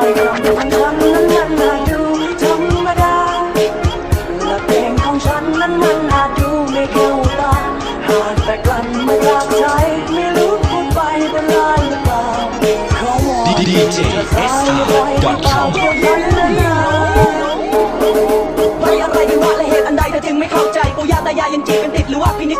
อยคำของฉันนั้นมันน่าดูธรรมดาและเพลงของฉันนั้นมันอาจดูไม่เข้าตาหากแต่กลั่นมาจากใจไม่รู้พูดไปเป็นลายหรือเปล่าเขาวอน DJ สายปล่อยให้เบาเพียงฉันนั้นนะไปอะไรกันวะและเหตุอันใดเธอจึงไม่เข้าใจปู่ย่าตายายยังจีบกันติด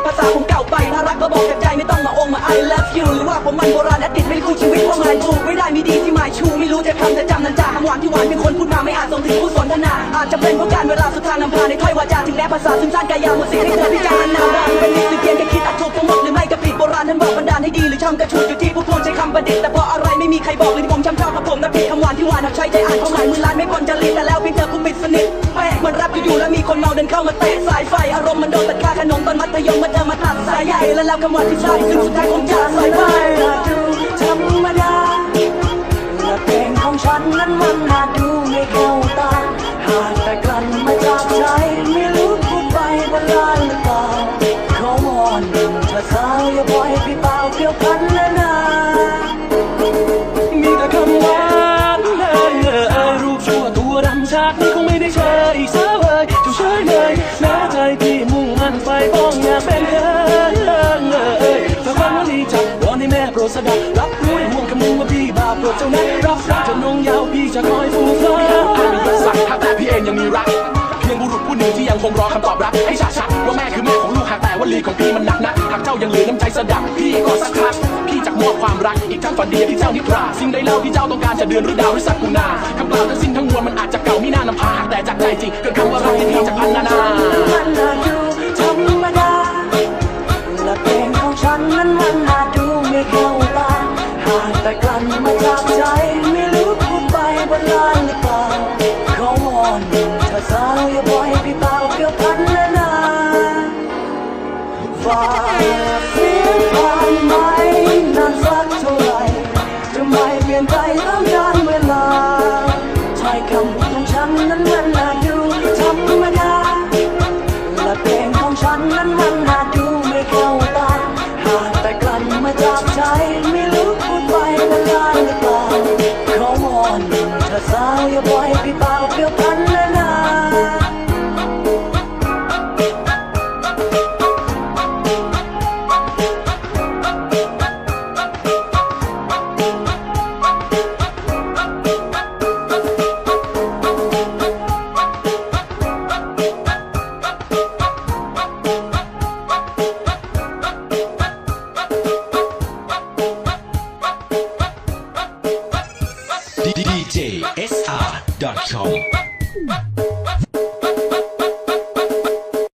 ภาษาผมเก่าไปถ้ารักก็บอกจากใจไม่ต้องมาองมา I love you หรือว่าผมมันโบราณและติดไม่คู่ชีวิตว่ามายถูกไม่ได้มีดีที่หมายชู ไม่รู้จะคำจะจำนันจาคำหวานที่หวานเป็นคนพูดมาไม่อาจส่งถึงผู้สนทนาอาจจะเป็นเพราะการเวลาสุดทางนำพาในถ้อยวาจาถึงแม้ภาษาซึมซ่านกายาหมดสิทธิ์ให้เธอพิจารณาว่าเป็นนิสหรือเพียงแค่คิดอาจถูกทั้งหมดหรือไม่ก็ผิดโบราณท่านบอกบันดาลให้ดีหรือช่างกระชูอยู่ที่ผู้พูดใช้คำประดิษฐ์แต่เพราะอะไรไม่มีใครบอกเลยที่ผมจำชอบกับผมนะผิดคำหวานที่หวานหากใช้ใจอ่านความหมายมือลายไม่พ้นจริตแต่แล้วเพียงเธอผมปิดสนิทแปลกมันรับอยู่ คนเมาเดินเข้ามาเตะสายไฟอารมณ์มันโดนตัดค่าขนมตอนมัธยมมาเจอมาตัดสายใหญ่แล้วแล้วคำว่าที่ใช่ซึ่งสุดท้ายคงจะสายไปไม่อาจดูธรรมดาและเพลงของฉันนั้นมันอาดูไม่เข้าตาหากแต่กลั่นมาจากใจไม่รู้พูดไปบนลานหรือเปล่า คงไม่ได้เชยอีกสาวเอ่ยจงเฉยเลยแม้ใจพี่มุ่งมั่นไฟป้องอยากเป็นเธอเอ่ยเอ่ยเอ่ยถ้าฟังวลีจากวอนให้แม่โปรดสดับรับรู้ให้ห่วงคำนึงว่าพี่บาปโปรดเจ้านั้นรับรักจนนงยาวพี่จะคอยฟู คงรอคำตอบรับให้ชัดชัดๆว่าแม่คือแม่ของลูกหากแต่ว่าลีของพี่มันหนักนะหากเจ้ายังเหลือน้ำใจสดับพี่ก็สักครั้งพี่จะมอบความรักอีกทั้งฝันเดียวที่เจ้านิทราสิ่งใดเล่าที่เจ้าต้องการจะเดือนหรือดาวหรือสักกุณาคำกล่าวทั้งสิ้นทั้งมวลมันอาจจะเก่าไม่น่านำพาหากแต่จากใจจริงเกิดคำว่ารักที่พี่จะพันนานามันอาจดูธรรมดาและเพลงของฉันนั้นมันอาจดูไม่เข้าตาหากแต่กลั่นมาจากใจไม่รู้พูดไปบนลานหรือเปล่าขาวอนเธอสาวอย่าปล่อยพี่เป ลี่ยนไปตามกาลเวลาถ้อยคำของฉันนั้นมันอาจดูธรรมดาและเพลงของฉันนั้นมันอาจดูไม่เข้าตาหากแต่กลั่นมาจากใจไม่รู้พูดไปมันลายหรือเปล่าขอวอนเธอสาวอย่าปล่อยพี่เปล่าเกี่ยวพันนะ SR.com